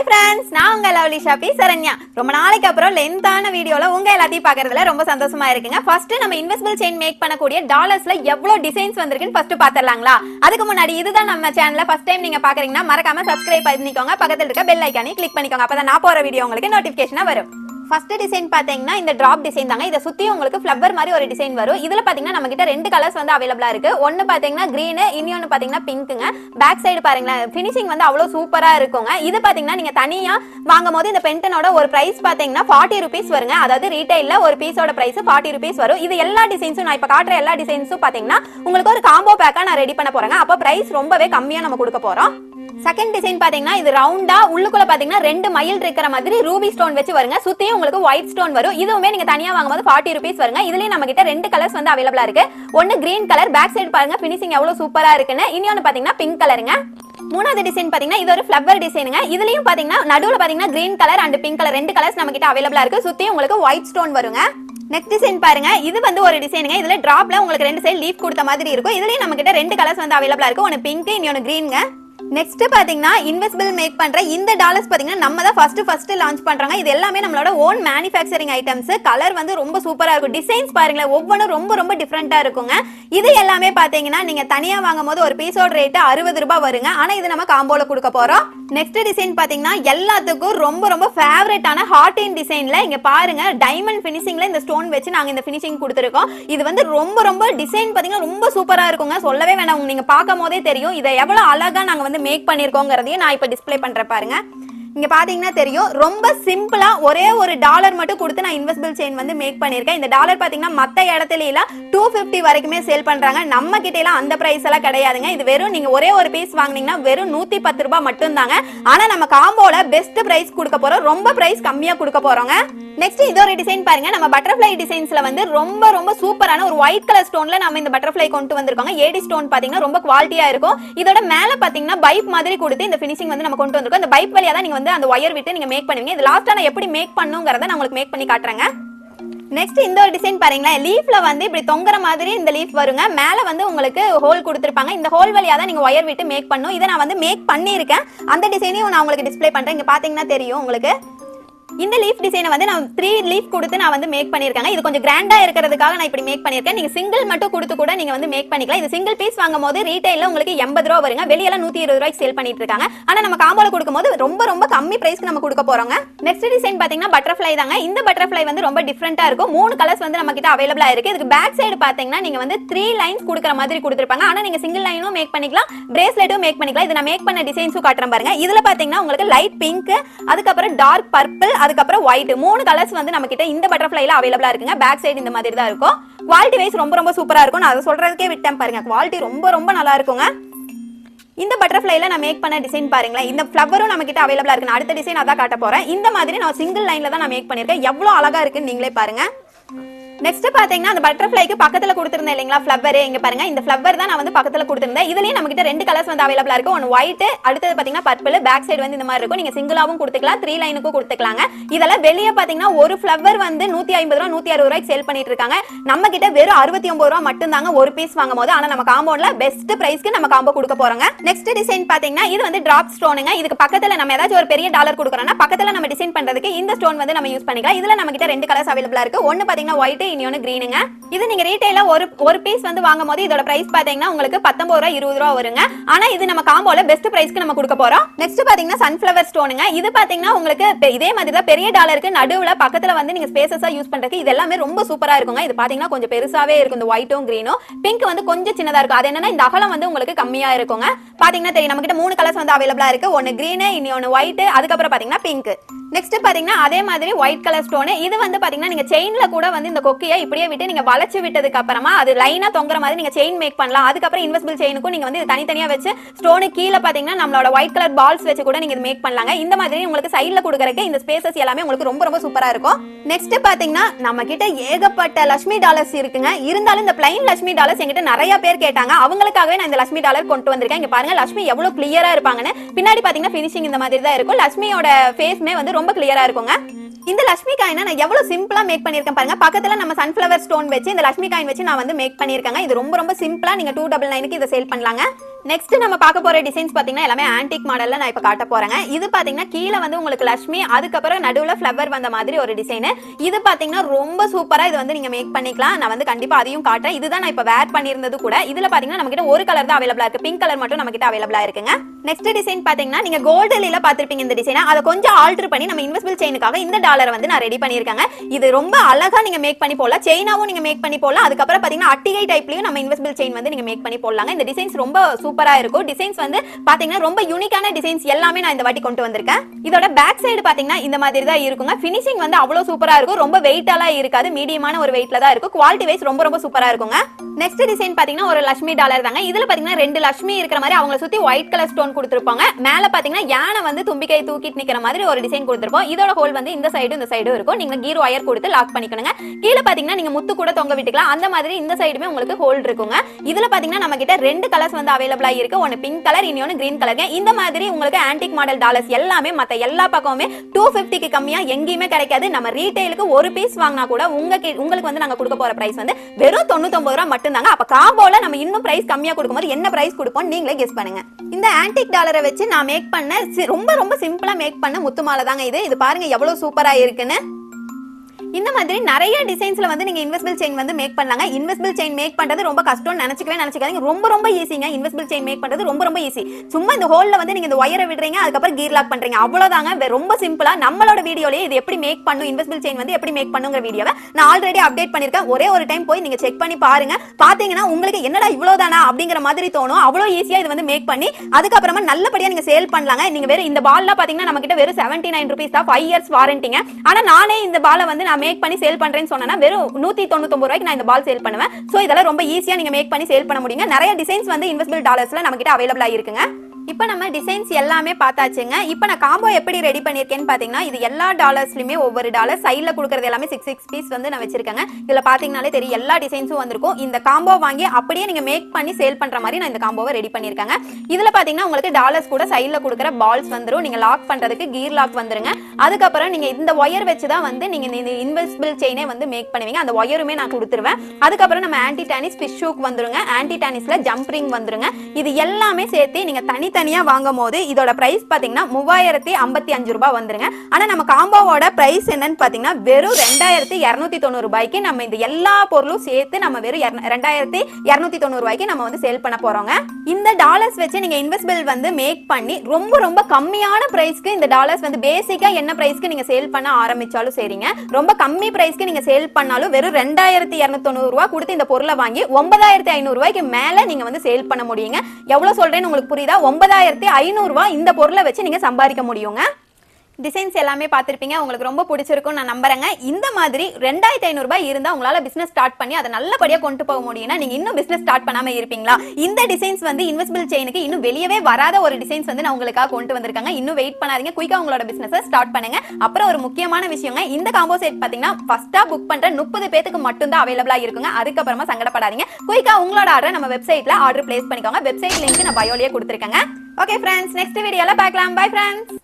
Hi friends நான் உங்க lovely shoppy Saranya. ரொம்ப நாளைக்கு அப்புறம் லென்த்தான வீடியோல உங்க எல்லாத்தையும் பாக்குறதுல ரொம்ப சந்தோஷமா இருக்குங்க. ஃபர்ஸ்ட் நம்ம இன்வெஸ்ட்பிள் செயின் மேக் பண்ணக்கூடிய டாலர்ஸ்ல எவ்வளவு டிசைன்ஸ் வந்திருக்குன்னு ஃபர்ஸ்ட் பாத்திரலாங்களா அதுக்கு முன்னாடி இதுதான் நம்ம சேனல்ல ஃபர்ஸ்ட் டைம் நீங்க பாக்குறீங்கன்னா மறக்காம சப்ஸ்கிரைப் பண்ணிக்கோங்க. பக்கத்துல இருக்க பெல் ஐக்கானே கிளிக் பண்ணிக்கோங்க. அப்பதான் நான் போற வீடியோ உங்களுக்கு நோட்டிபிகேஷனா வரும். ஃபர்ஸ்ட் டிசைன் பாத்தீங்கன்னா இந்த டிராப் டிசைன் தாங்க. இதை சுத்தி உங்களுக்கு ஃபிளவர் மாதிரி ஒரு டிசைன் வரும். இதுல பாத்தீங்கன்னா நம்ம கிட்ட ரெண்டு கலர்ஸ் வந்து அவைலபிளா இருக்கு. ஒன்னு பாத்தீங்கன்னா கிரீன் இன்னொன்னு பாத்தீங்கன்னா பிங்க்குங்க பேக் சைடு பாருங்களேன். ஃபினிஷிங் வந்து அவ்வளவு சூப்பரா இருக்குங்க. இது பாத்தீங்கன்னா நீங்க தனியா வாங்கும் போது இந்த பென்டனோட ஒரு பிரைஸ் பாத்தீங்கன்னா ஃபார்ட்டி ருபீஸ் வருங்க. அதாவது ரீட்டைல்ல ஒரு பீஸோட பிரைஸ் ஃபார்ட்டி ருபீஸ் வரும். இது எல்லா டிசைன்ஸும் நான் இப்ப காட்டுற எல்லா டிசைன்ஸும் பாத்தீங்கன்னா உங்களுக்கு ஒரு காம்போ பேக்கா நான் ரெடி பண்ண போறேங்க. அப்போ பிரைஸ் ரொம்பவே கம்மியா நம்ம கொடுக்க போறோம். செகண்ட் டிசைன் பாத்தீங்கன்னா இது ரவுண்டா உள்ளுக்குள்ள பாத்தீங்கன்னா ரெண்டு மயில் இருக்கிற மாதிரி ரூபி ஸ்டோன் வச்சு வருங்க. சுத்தியும் உங்களுக்கு ஒயிட் ஸ்டோன் வரும். இதுவுமே நீங்க தனியா வாங்கும்போது ஃபார்ட்டி ருபீஸ் வருங்க. இதுலயும் நம்ம கிட்ட ரெண்டு கலர்ஸ் வந்து அவைலபிளா இருக்கு. ஒன்னு கிரீன் கலர் பேக் சைடு பாருங்க ஃபினிஷிங் எவ்வளவு சூப்பரா இருக்குன்னு. இன்னொன்னு பாத்தீங்கன்னா பிங்க் கலருங்க மூணாவது டிசைன் பாத்தீங்கன்னா இது ஒரு ஃபிளவர் டிசைனுங்க இதுலயும் பாத்தீங்கன்னா நடுவுல பாத்தீங்கன்னா green colour and pink colour ரெண்டு கலர்ஸ் நம்ம கிட்ட அவைலபிளா இருக்கு. சுத்தியும் உங்களுக்கு ஒயிட் ஸ்டோன் வருங்க. நெக்ஸ்ட் டிசைன் பாருங்க. இது வந்து ஒரு டிசைனுங்க இதுல டிராப்ல உங்களுக்கு ரெண்டு சைடு லீஃப் கொடுத்த மாதிரி இருக்கும். இதுலயும் நம்ம கிட்ட ரெண்டு கலர்ஸ் வந்து அவைலபிளா இருக்கு. ஒன்னு பிங்க் இன்னொன்னு கிரீனுங்க நெக்ஸ்ட் பாத்தீங்கன்னா இன்வெஸ்பிள் மேக் பண்ற இந்த டாலர்ஸ் பாத்தீங்கன்னா நம்ம தான் ஃபர்ஸ்ட் ஃபர்ஸ்ட் லான்ச் பண்றாங்க. இது எல்லாமே நம்மளோட ஓன் மேனுஃபேக்சரிங் ஐட்டம்ஸ் கலர் வந்து ரொம்ப சூப்பரா இருக்கும். டிசைன்ஸ் பாருங்களேன் ஒவ்வொன்றும் ரொம்ப ரொம்ப டிஃப்ரெண்டா இருக்குங்க. இது எல்லாமே பாத்தீங்கன்னா நீங்க தனியா வாங்கும் போது ஒரு பீஸோட ரேட் அறுபது ரூபாய் வருங்க. ஆனா இது நம்ம காம்போல கொடுக்க போறோம். நெக்ஸ்ட் டிசைன் பாத்தீங்கன்னா எல்லாத்துக்கும் ரொம்ப ரொம்ப ஃபேவரட்டான ஹார்ட் இன் டிசைன்ல இங்க பாருங்க டைமண்ட் பினிஷிங்ல இந்த ஸ்டோன் வச்சு நாங்க இந்த ஃபினிஷிங் கொடுத்துருக்கோம். இது வந்து ரொம்ப ரொம்ப டிசைன் பாத்தீங்கன்னா ரொம்ப சூப்பரா இருக்குங்க. சொல்லவே வேண்டாம் நீங்க பார்க்கும் போதே தெரியும். இதை எவ்வளவு அழகா நாங்க வந்து மேக் பண்ணிருக்கோங்கிறதையும் நான் இப்போ டிஸ்ப்ளே பண்ணுறேன் பாருங்க. இங்க பாத்தீங்கன்னா தெரியும். ரொம்ப சிம்பிளா ஒரே ஒரு டாலர் மட்டும் கொடுத்து நான் இன்வெஸ்டபிள் செயின் வந்து மேக் பண்ணிருக்கேன் இந்த டாலர் பாத்தீங்கன்னா மத்த இடத்துல எல்லாம் டூ பிப்டி வரைக்குமே சேல் பண்றாங்க. நம்ம கிட்ட எல்லாம் அந்த பிரைஸ் எல்லாம் கிடையாதுங்க. இது வெறும் நீங்க ஒரே ஒரு பீஸ் வாங்குனீங்கன்னா வெறும் நூத்தி பத்து ரூபாய் மட்டும் தாங்க ஆனா நம்ம காம்போல பெஸ்ட் பிரைஸ் கொடுக்க போறோம். ரொம்ப பிரைஸ் கம்மியா கொடுக்க போறோங்க. நெக்ஸ்ட் இது ஒரு டிசைன் பாருங்க. நம்ம பட்டர்ஃப்ளை டிசைன்ஸ்ல வந்து ரொம்ப ரொம்ப சூப்பரான ஒரு ஒயிட் கலர் ஸ்டோன்ல நம்ம இந்த பட்டர்ஃப்ளை கொண்டு வந்திருக்கோங்க. ஏடி ஸ்டோன் பாத்தீங்கன்னா ரொம்ப குவாலிட்டியா இருக்கும். இதோட மேல பாத்தீங்கன்னா பைப் மாதிரி கொடுத்து இந்த ஃபினிஷிங் வந்து நம்ம கொண்டு வந்திருக்கோம். இந்த பைப் வழியா தான் நீங்க வந்து அந்த ஒயர் விட்டு நீங்க மேக் பண்ணுவீங்க. இது லாஸ்டா நான் எப்படி மேக் பண்ணுங்கிறத நான் உங்களுக்கு மேக் பண்ணி காட்டுறேங்க. நெக்ஸ்ட் இந்த ஒரு டிசைன் பாருங்களேன். லீஃப்ல வந்து இப்படி தொங்குற மாதிரி இந்த லீஃப் வருங்க. மேல வந்து உங்களுக்கு ஹோல் கொடுத்துருப்பாங்க. இந்த ஹோல் வழியா தான் நீங்க ஒயர் விட்டு மேக் பண்ணும். இதை நான் வந்து மேக் பண்ணியிருக்கேன். அந்த டிசைனையும் நான் உங்களுக்கு டிஸ்ப்ளே பண்றேன். இங்க பாத்தீங்கன்னா தெரியும் உங்களுக்கு. இந்த லீஃப் டிசைனை வந்து நான் த்ரீ லீஃப் கொடுத்து நான் வந்து மேக் பண்ணியிருக்கேன் இது கொஞ்சம் கிராண்டா இருக்கிறதுக்காக நான் இப்படி மேக் பண்ணியிருக்கேன். நீங்க சிங்கிள் மட்டும் கொடுத்து கூட நீங்க வந்து மேக் பண்ணிக்கலாம். இது சிங்கிள் பீஸ் வாங்கும் போது ரீட்டைல உங்களுக்கு எண்பது ரூபா வருங்க. வெளியெல்லாம் நூத்தி இருபது ரூபாய்க்கு சேல் பண்ணிட்டு இருக்காங்க. ஆனா நம்ம காம்போல கொடுக்கும்போது ரொம்ப ரொம்ப கம்மி பிரைஸ்க்கு நம்ம கொடுக்க போறோங்க. நெக்ஸ்ட் டிசைன் பாத்தீங்கன்னா பட்டர்ஃப்ளை தாங்க. இந்த பட்டர்ஃப்ளை வந்து ரொம்ப டிஃப்ரெண்டா இருக்கும். மூணு கலர்ஸ் வந்து நம்ம கிட்ட அவைலபிளா இருக்கு. இதுக்கு பேக் சைடு பாத்தீங்கன்னா நீங்க வந்து த்ரீ லைன்ஸ் கொடுக்குற மாதிரி கொடுத்துருப்பாங்க. ஆனா நீங்க சிங்கிள் லைனும் மேக் பண்ணிக்கலாம். பிரேஸ்லெட்டும் மேக் பண்ணிக்கலாம். இது நான் மேக் பண்ண டிசைன்ஸும் காட்டுறேன் பாருங்க. இதுல பாத்தீங்கன்னா உங்களுக்கு லைட் பிங்க் அதுக்கப்புறம் டார்க் பர்பிள் அதுக்கப்புறம் ஒயிட் மூணு கலர்ஸ் வந்து நம்ம கிட்ட இந்த பட்டர்ஃப்ளைல அவைலபிளா இருக்குங்க. பேக் சைடு இந்த மாதிரி தான் இருக்கும். குவாலிட்டி வைஸ் ரொம்ப ரொம்ப சூப்பரா இருக்கும். நான் அதை சொல்றதுக்கே விட்டேன் பாருங்க. குவாலிட்டி ரொம்ப ரொம்ப நல்லா இருக்குங்க. இந்த பட்டர்ஃப்ளைல நான் மேக் பண்ண டிசைன் பாருங்களேன். இந்த ஃப்ளவரும் நம்ம கிட்ட அவைலபிளா இருக்கு. நான் அடுத்த டிசைன் அதான் காட்ட போறேன். இந்த மாதிரி நான் சிங்கிள் லைன்ல தான் நான் மேக் பண்ணிருக்கேன் எவ்வளவு அழகா இருக்குன்னு நீங்களே பாருங்க. நெக்ஸ்ட் பாத்தீங்கன்னா அந்த பட்டர்ஃப்ளைக்கு பக்கத்துல கொடுத்திருந்தேன் இல்லைங்களா ஃப்ளவர் இங்க பாருங்க இந்த ஃப்ளவர் தான் நான் வந்து பக்கத்துல கொடுத்திருந்தேன். இதுலயே நம்ம கிட்ட ரெண்டு கலர்ஸ் வந்து அவைலபிளா இருக்கு. ஒன் ஒயிட் அடுத்தது பாத்தீங்கன்னா பர்பிள் பேக் சைடு வந்து இந்த மாதிரி இருக்கும். நீங்க சிங்கிளாவும் கொடுத்துக்கலாம் த்ரீ லைனுக்கும் கொடுத்துக்கலாங்க. இதெல்லாம் வெளியே பாத்தீங்கன்னா ஒரு ஃப்ளவர் வந்து நூத்தி ஐம்பது ரூபா நூத்தி அறுபது ரூபாய்க்கு சேல் பண்ணிட்டு இருக்காங்க. நம்ம கிட்ட வெறும் அறுபத்தி ஒன்பது ரூபா மட்டும் தாங்க ஒரு பீஸ் வாங்கும் போது ஆனா நம்ம காம்பவுண்ட்ல பெஸ்ட் பிரைஸ்க்கு நம்ம காம்போ கொடுக்க போறோங்க. நெக்ஸ்ட் டிசைன் பாத்தீங்கன்னா இது வந்து டிராப் ஸ்டோனுங்க இதுக்கு பக்கத்துல நம்ம ஏதாச்சும் ஒரு பெரிய டாலர் கொடுக்குறோம்னா பக்கத்துல நம்ம டிசைன் பண்றதுக்கு இந்த ஸ்டோன் வந்து நம்ம யூஸ் பண்ணிக்கலாம். இதுல நம்ம கிட்ட ரெண்டு கலர்ஸ் அவைலபிளா இருக்கு. ஒன்னு பாத்தீங்கன்னா ஒயிட் இன்னொன்னு கிரீனுங்க இது நீங்க ரீட்டைல ஒரு ஒரு பீஸ் வந்து வாங்கும் போது இதோட பிரைஸ் பாத்தீங்கன்னா உங்களுக்கு பத்தொன்பது ரூபா இருபது ரூபா வருங்க. ஆனா இது நம்ம காம்போல பெஸ்ட் பிரைஸ்க்கு நம்ம கொடுக்க போறோம். நெக்ஸ்ட் பாத்தீங்கன்னா சன்ஃபிளவர் ஸ்டோனுங்க இது பாத்தீங்கன்னா உங்களுக்கு இதே மாதிரி தான் பெரிய டாலருக்கு நடுவுல பக்கத்துல வந்து நீங்க ஸ்பேசஸா யூஸ் பண்றதுக்கு இது எல்லாமே ரொம்ப சூப்பரா இருக்குங்க. இது பாத்தீங்கன்னா கொஞ்சம் பெருசாவே இருக்கும். இந்த ஒயிட்டும் கிரீனும் பிங்க் வந்து கொஞ்சம் சின்னதா இருக்கும். அது என்னன்னா இந்த அகலம் வந்து உங்களுக்கு கம்மியா இருக்குங்க. பாத்தீங்கன்னா தெரியும் நம்ம கிட்ட மூணு கலர்ஸ் வந்து அவைலபிளா இருக்கு. ஒன்னு கிரீனு இனி ஒன்னு ஒயிட் அதுக்கப்புறம் பாத்தீங்கன்னா பிங்க் நெக்ஸ்ட் பாத்தீங்கன்னா அதே மாதிரி ஒயிட் கலர் ஸ்டோனு இது வந்து பாத்தீங்கன்னா நீங்க செயின்ல கூட வந்து இந்த கொக்கையை இப்படியே விட்டு நீங்க வளைச்சு விட்டதுக்கு அப்புறமா அது லைனா தொங்குற மாதிரி நீங்க செயின் மேக் பண்ணலாம். அதுக்கப்புறம் இன்வெஸ்பிள் செயினுக்கும் நீங்க வந்து தனித்தனியா வச்சு ஸ்டோனு கீழே பாத்தீங்கன்னா நம்மளோட ஒயிட் கலர் பால்ஸ் வச்சு கூட நீங்க மேக் பண்ணலாங்க. இந்த மாதிரி உங்களுக்கு சைட்ல கொடுக்கறக்கு இந்த ஸ்பேசஸ் எல்லாமே உங்களுக்கு ரொம்ப ரொம்ப சூப்பரா இருக்கும். நெக்ஸ்ட் பாத்தீங்கன்னா நம்ம கிட்ட ஏகப்பட்ட லட்சுமி டாலர்ஸ் இருக்குங்க. இருந்தாலும் இந்த பிளைன் லட்சுமி டாலர்ஸ் என்கிட்ட நிறைய பேர் கேட்டாங்க. அவங்களுக்காகவே நான் இந்த லட்சுமி டாலர் கொண்டு வந்திருக்கேன். இங்க பாருங்க லட்சுமி எவ்வளவு கிளியரா இருப்பாங்கன்னு. பின்னாடி பாத்தீங்கன்னா ஃபினிஷிங் இந்த மாதிரி தான் இருக்கும். லட்சுமியோட ஃபேஸ்மே வந்து ரொம்ப கிளியரா இருக்குங்க. இந்த லட்சுமி காயினை நான் எவ்வளவு சிம்பிளா மேக் பண்ணிருக்கேன் பாருங்க. பக்கத்துல நம்ம சன்ஃபிளவர் ஸ்டோன் வச்சு இந்த லட்சுமி காயின் வச்சு நான் வந்து மேக் பண்ணிருக்கேங்க இது ரொம்ப ரொம்ப சிம்பிளா நீங்க டூ டபுள் நைனுக்கு இதை சேல் பண்ணலாங்க. நெக்ஸ்ட் நம்ம பார்க்க போற டிசைன்ஸ் பாத்தீங்கன்னா எல்லாமே ஆன்டிக் மாடல்ல நான் இப்ப காட்ட போறேங்க. இது பாத்தீங்கன்னா கீழே வந்து உங்களுக்கு லட்சுமி அதுக்கப்புறம் நடுவுல ஃபிளவர் வந்த மாதிரி ஒரு டிசைன் இது பாத்தீங்கன்னா ரொம்ப சூப்பரா இது வந்து நீங்க மேக் பண்ணிக்கலாம். நான் வந்து கண்டிப்பா அதையும் காட்டுறேன். இதுதான் நான் இப்ப வேர் பண்ணியிருந்தது கூட. இதுல பாத்தீங்கன்னா நம்ம கிட்ட ஒரு கலர் தான் அவைலபிளா இருக்கு. பிங்க் கலர் மட்டும் நம்ம கிட்ட அவைலபிளா இருக்குங்க. நெக்ஸ்ட் டிசைன் பாத்தீங்கன்னா நீங்க கோல்டு லீல பாத்திருப்பீங்க இந்த டிசைனை அதை கொஞ்சம் ஆல்டர் பண்ணி நம்ம இன்வெஸ்ட்பிள் செயினுக்காக இந்த டாலரை வந்து நான் ரெடி பண்ணிருக்காங்க இது ரொம்ப அழகா நீங்க மேக் பண்ணி போடலாம். செயினாவும் நீங்க மேக் பண்ணி போடலாம். அதுக்கப்புறம் பாத்தீங்கன்னா அட்டிகை டைப்லயும் நம்ம இன்வெஸ்ட்பிள் செயின் வந்து நீங்க மேக் பண்ணி போடலாங்க. இந்த டிசைன்ஸ் ரொம்ப சூப்பரா இருக்கும். டிசைன்ஸ் வந்து பாத்தீங்கன்னா ரொம்ப யூனிக்கான டிசைன்ஸ் எல்லாமே நான் இந்த வாட்டி கொண்டு வந்திருக்கேன். இதோட பேக் சைடு பாத்தீங்கன்னா இந்த மாதிரி தான் இருக்குங்க. ஃபினிஷிங் வந்து அவ்வளவு சூப்பரா இருக்கும். ரொம்ப வெயிட்டாலாம் இருக்காது. மீடியமான ஒரு வெயிட்ல தான் இருக்கும். குவாலிட்டி வைஸ் ரொம்ப ரொம்ப சூப்பரா இருக்குங்க. நெக்ஸ்ட் டிசைன் பாத்தீங்கன்னா ஒரு லட்சுமி டாலர் தாங்க. இதுல பாத்தீங்கன்னா ரெண்டு லட்சுமி இருக்கிற மாதிரி அவங்கள சுத்தி ஒயிட் கலர் ஸ்டோன் கொடுத்துருப்பாங்க. மேல பாத்தீங்கன்னா யானை வந்து தும்பிக்கை தூக்கிட்டு நிக்கிற மாதிரி ஒரு டிசைன் கொடுத்துருப்போம். இதோட ஹோல் வந்து இந்த சைடு இந்த சைடும் இருக்கும். நீங்க கீர் ஒயர் கொடுத்து லாக் பண்ணிக்கணுங்க. கீழே பாத்தீங்கன்னா நீங்க முத்து கூட தொங்க விட்டுக்கலாம். அந்த மாதிரி இந்த சைடுமே உங்களுக்கு ஹோல் இருக்குங்க. இதுல பாத்தீங்கன்னா நம்ம கிட்ட ரெண்டு கலர்ஸ் வந்து அவைலபிள் இருக்கு. ஒன்னு பிங்க் கலர் இன்னொன்னு கிரீன் கலர் இந்த மாதிரி உங்களுக்கு ஆன்டிக் மாடல் டாலர்ஸ் எல்லாமே மத்த எல்லா பக்கமுமே டூ பிப்டிக்கு கம்மியா எங்கேயுமே கிடைக்காது. நம்ம ரீட்டைலுக்கு ஒரு பீஸ் வாங்கினா கூட உங்க உங்களுக்கு வந்து நாங்க கொடுக்க போற பிரைஸ் வந்து வெறும் தொண்ணூத்தொன்பது ரூபா மட்டும்தாங்க. அப்ப காம்போல நம்ம இன்னும் பிரைஸ் கம்மியா கொடுக்கும்போது என்ன பிரைஸ் கொடுப்போம் நீங்களே கெஸ் பண்ணுங்க. இந்த ஆன்டிக் டாலரை வச்சு நான் மேக் பண்ண சி- ரொம்ப ரொம்ப சிம்பிளா மேக் பண்ண முத்து மாலை தாங்க இது. இது பாருங்க எவ்வளவு சூப்பரா இருக்குன்னு. இந்த மாதிரி நிறைய டிசைன்ஸ்ல வந்து நீங்க இன்வெஸ்பிள் செயின் வந்து மேக் பண்ணலாங்க. இன்வெஸ்பிள் செயின் மேக் பண்றது ரொம்ப கஷ்டம்னு நினைச்சுக்கவே நினைச்சுக்காதீங்க. ரொம்ப ரொம்ப ஈஸிங்க இன்வெஸ்பிள் செயின் மேக் பண்றது ரொம்ப ரொம்ப ஈஸி சும்மா இந்த ஹோல்ல வந்து நீங்க இந்த ஒயரை விடுறீங்க அதுக்கப்புறம் கீர் லாக் பண்றீங்க. அவ்வளவுதாங்க. ரொம்ப சிம்பிளா நம்மளோட வீடியோலயே இது எப்படி மேக் பண்ணும் இன்வெஸ்பிள் செயின் வந்து எப்படி மேக் பண்ணுங்கிற வீடியோவை நான் ஆல்ரெடி அப்டேட் பண்ணிருக்கேன் ஒரே ஒரு டைம் போய் நீங்க செக் பண்ணி பாருங்க. பாத்தீங்கன்னா உங்களுக்கு என்னடா இவ்வளவுதானா அப்படிங்கிற மாதிரி தோணும். அவ்வளவு ஈஸியா இது வந்து மேக் பண்ணி அதுக்கப்புறமா நல்லபடியா நீங்க சேல் பண்ணலாங்க. நீங்க வெறும் இந்த பால்லாம் பாத்தீங்கன்னா நம்ம கிட்ட வெறும் செவன்டி நைன் ருபீஸ் தான். ஃபைவ் இயர்ஸ் வாரண்டிங்க ஆனா நானே இந்த பாலை வந்து நான் மேக் பண்ணி சேல் பண்றேன்னு சொன்னா வெறும் நூத்தி தொண்ணூத்தொன்பது ரூபாய்க்கு நான் இந்த பால் சேல் பண்ணுவேன். சோ இதெல்லாம் ரொம்ப ஈஸியா நீங்க மேக் பண்ணி சேல் பண்ண முடியுங்க. நிறைய டிசைன்ஸ் வந்து இன்வெஸ்ட்பிள் டாலர்ஸ்ல நம்ம கிட்ட அவைலபிளா இருக்குங்க இப்போ நம்ம டிசைன்ஸ் எல்லாமே பார்த்தாச்சுங்க. இப்போ நான் காம்போ எப்படி ரெடி பண்ணியிருக்கேன்னு பார்த்தீங்கன்னா இது எல்லா டாலர்ஸ்லையுமே ஒவ்வொரு டாலர் சைடில் கொடுக்குறது எல்லாமே சிக்ஸ் சிக்ஸ் பீஸ் வந்து நான் வச்சிருக்கேங்க. இதில் பார்த்தீங்கனாலே தெரியும் எல்லா டிசைன்ஸும் வந்திருக்கும். இந்த காம்போ வாங்கி அப்படியே நீங்கள் மேக் பண்ணி சேல் பண்ணுற மாதிரி நான் இந்த காம்போவை ரெடி பண்ணியிருக்கேங்க. இதில் பார்த்தீங்கன்னா உங்களுக்கு டாலர்ஸ் கூட சைடில் கொடுக்குற பால்ஸ் வந்துரும். நீங்கள் லாக் பண்ணுறதுக்கு கீர் லாக் வந்துருங்க. அதுக்கப்புறம் நீங்கள் இந்த ஒயர் வச்சு தான் வந்து நீங்கள் இந்த இன்வெஸ்பிள் செயினே வந்து மேக் பண்ணுவீங்க. அந்த ஒயருமே நான் கொடுத்துருவேன். அதுக்கப்புறம் நம்ம ஆன்டி டானிஸ் ஃபிஷ் வந்துருங்க. ஆன்டி டானிஸ்ல ஜம்ப் ரிங் வந்துருங்க. இது எல்லாமே சேர்த்து நீங்க தனித்தனியா வாங்கும் போது இதோட பிரைஸ் பாத்தீங்கன்னா மூவாயிரத்தி ஐம்பத்தி அஞ்சு ரூபாய் வந்துருங்க. ஆனா நம்ம காம்போவோட பிரைஸ் என்னன்னு பாத்தீங்கன்னா வெறும் ரெண்டாயிரத்தி இரநூத்தி தொண்ணூறு ரூபாய்க்கு நம்ம இந்த எல்லா பொருளும் சேர்த்து நம்ம வெறும் ரெண்டாயிரத்தி இருநூத்தி தொண்ணூறு ரூபாய்க்கு நம்ம வந்து சேல் பண்ண போறோங்க. இந்த டாலர்ஸ் வச்சு நீங்க இன்வெஸ்ட்மெண்ட் வந்து மேக் பண்ணி ரொம்ப ரொம்ப கம்மியான பிரைஸ்க்கு இந்த டாலர்ஸ் வந்து பேசிக்கா என்ன பிரைஸ்க்கு நீங்க சேல் பண்ண ஆரம்பிச்சாலும் சரிங்க. ரொம்ப கம்மி பிரைஸ்க்கு நீங்க சேல் பண்ணாலும் வெறும் ரெண்டாயிரத்தி இரநூத்தொண்ணூறு ரூபா கொடுத்து இந்த பொருளை வாங்கி ஒன்பதாயிரத்தி ஐநூறு ரூபாய்க்கு மேல நீங்க வந்து சேல் பண்ண முடியுங்க. எவ்வளவு சொல்றேன்னு உங்களுக்கு புரியுதா? ஒன்பதாயிரத்தி ஐநூறு ரூபாய் இந்த பொருளை வச்சு நீங்க சம்பாதிக்க முடியுங்க. டிசைன்ஸ் எல்லாமே பார்த்துருப்பீங்க. உங்களுக்கு ரொம்ப பிடிச்சிருக்கும் நான் நம்புறேங்க. இந்த மாதிரி ரெண்டாயிரத்தி ஐநூறுபாய் இருந்தால் உங்களால் பிஸ்னஸ் ஸ்டார்ட் பண்ணி அதை நல்லபடியாக கொண்டு போக முடியும்னா நீங்கள் இன்னும் பிஸ்னஸ் ஸ்டார்ட் பண்ணாமல் இருப்பீங்களா? இந்த டிசைன்ஸ் வந்து இன்வெஸ்பிள் செயினுக்கு இன்னும் வெளியவே வராத ஒரு டிசைன்ஸ் வந்து நான் உங்களுக்காக கொண்டு வந்திருக்காங்க. இன்னும் வெயிட் பண்ணாதீங்க. குயிக்கா உங்களோட பிஸ்னஸை ஸ்டார்ட் பண்ணுங்க. அப்புறம் ஒரு முக்கியமான விஷயங்க. இந்த காம்போ செட் பார்த்தீங்கன்னா ஃபஸ்ட்டாக புக் பண்ணுற முப்பது பேத்துக்கு மட்டும் தான் இருக்குங்க. அதுக்கப்புறமா சங்கடப்படாதீங்க. குயிக்கா உங்களோட ஆர்டர் நம்ம வெப்சைட்டில் ஆர்டர் பிளேஸ் பண்ணிக்கோங்க. வெப்சைட் லிங்க் நான் பயோலயே கொடுத்துருக்கேங்க. ஓகே ஃப்ரெண்ட்ஸ் நெக்ஸ்ட் வீடியோவில் பார்க்கலாம். Bye friends